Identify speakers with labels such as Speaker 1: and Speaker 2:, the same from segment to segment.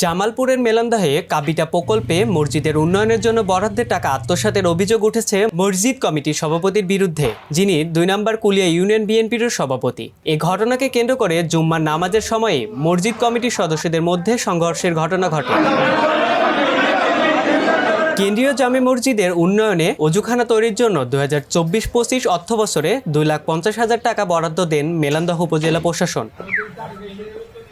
Speaker 1: জামালপুরের মেলান্দাহে কাবিটা প্রকল্পে মসজিদের উন্নয়নের জন্য বরাদ্দের টাকা আত্মসাতের অভিযোগ উঠেছে মসজিদ কমিটির সভাপতির বিরুদ্ধে, যিনি দুই নম্বর কুলিয়া ইউনিয়ন বিএনপির সভাপতি। এ ঘটনাকে কেন্দ্র করে জুম্মার নামাজের সময়ে মসজিদ কমিটির সদস্যদের মধ্যে সংঘর্ষের ঘটনা ঘটে। কেন্দ্রীয় জামে মসজিদের উন্নয়নে অজুখানা তৈরির জন্য দুই হাজার চব্বিশ পঁচিশ অর্থ বছরে দুই লাখ পঞ্চাশ হাজার টাকা বরাদ্দ দেন মেলান্দহ উপজেলা প্রশাসন।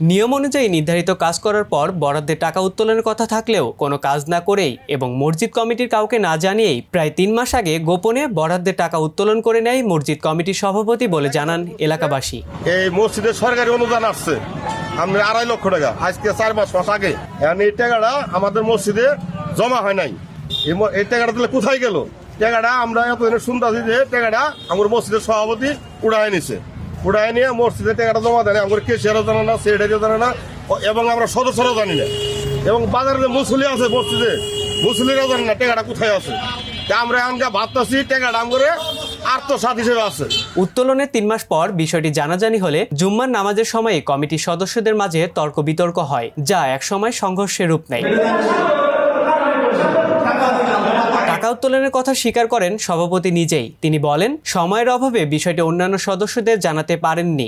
Speaker 1: নিয়ম অনুযায়ী নির্ধারিত কাজ করার পর বরাদ্দের টাকা উত্তোলনের কথা থাকলেও কোনো কাজ না করেই এবং মসজিদ কমিটির কাউকে না জানিয়েই প্রায় তিন মাস আগে গোপনে বরাদ্দের টাকা উত্তোলন করে নেয় মসজিদ কমিটির সভাপতি বলে জানান এলাকাবাসী।
Speaker 2: এই মসজিদে সরকারি অনুদান আসছে। আমরা আড়াই লক্ষ টাকা। আজকে চার মাস মাস আগে। এই টাকাটা আমাদের মসজিদে জমা হয় নাই। এই টাকাটা তাহলে কোথায় গেল? টাকাটা আমরা এতদিনে শুনতেছি যে টাকাটা আমার মসজিদের সভাপতি উড়ায় নিছে। উড়ায় নিয়ে মসজিদে টাকাটা জমা দেয় আমার কেশিয়ারও জানে না সেক্রেটারিও জানে না এবং আমরা সদস্যরাও জানি না। এবং বাজারে মুসলি আছে মসজিদে মুসলিরাও জানে না টাকাটা কোথায় আছে। তা আমরা এমনকা ভাবতেছি, টাকাটা আমরে আত্মসাত হিসেবে আছে।
Speaker 1: উত্তোলনের তিন মাস পর বিষয়টি জানাজানি হলে জুম্মার নামাজের সময়ে কমিটির সদস্যদের মাঝে তর্ক বিতর্ক হয়, যা একসময় সংঘর্ষের রূপ নেয়। উত্তোলনের কথা স্বীকার করেন সভাপতি নিজেই। তিনি বলেন, সময়ের অভাবে বিষয়টি অন্যান্য সদস্যদের জানাতে পারেননি।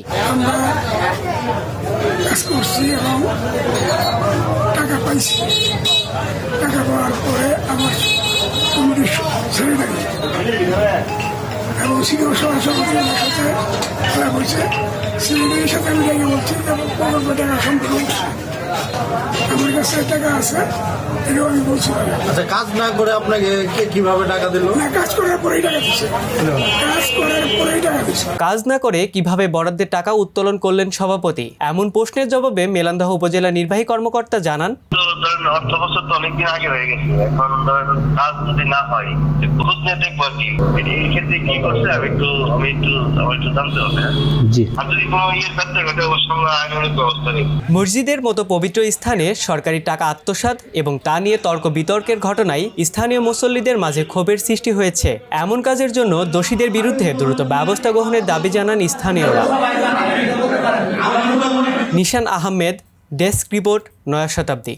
Speaker 3: আমার কাছে টাকা আছে এটাও আমি বলছি
Speaker 4: আচ্ছা কাজ না করে আপনাকে কে কীভাবে টাকা দিল?
Speaker 3: না কাজ করার পরেই টাকা দিচ্ছে কাজ করার পরেই টাকা দিচ্ছে
Speaker 1: কাজ না করে কীভাবে বরাদ্দের টাকা উত্তোলন করলেন সভাপতি? এমন প্রশ্নের জবাবে মেলান্দাহ উপজেলা নির্বাহী কর্মকর্তা জানান
Speaker 5: অর্থ বছর তো অনেকদিন আগে হয়ে গেছে। এখন কাজ যদি না খোঁজ নিয়ে দেখব আর কি। এই- এই ক্ষেত্রে কি করছে আমি একটু আমি একটু আমার একটু জানতে হবে? আর যদি কোনো ক্ষেত্রে ঘটে অবশ্যই আমরা ব্যবস্থা নিই
Speaker 1: মসজিদের মতো পবিত্র স্থানে সরকারি টাকা আত্মসাত এবং তা নিয়ে তর্ক বিতর্কের ঘটনায় স্থানীয় মুসল্লিদের মাঝে ক্ষোভের সৃষ্টি হয়েছে। এমন কাজের জন্য দোষীদের বিরুদ্ধে দ্রুত ব্যবস্থা গ্রহণের দাবি জানান স্থানীয়রা। নিশান আহমেদ, ডেস্ক রিপোর্ট, নয়া শতাব্দী।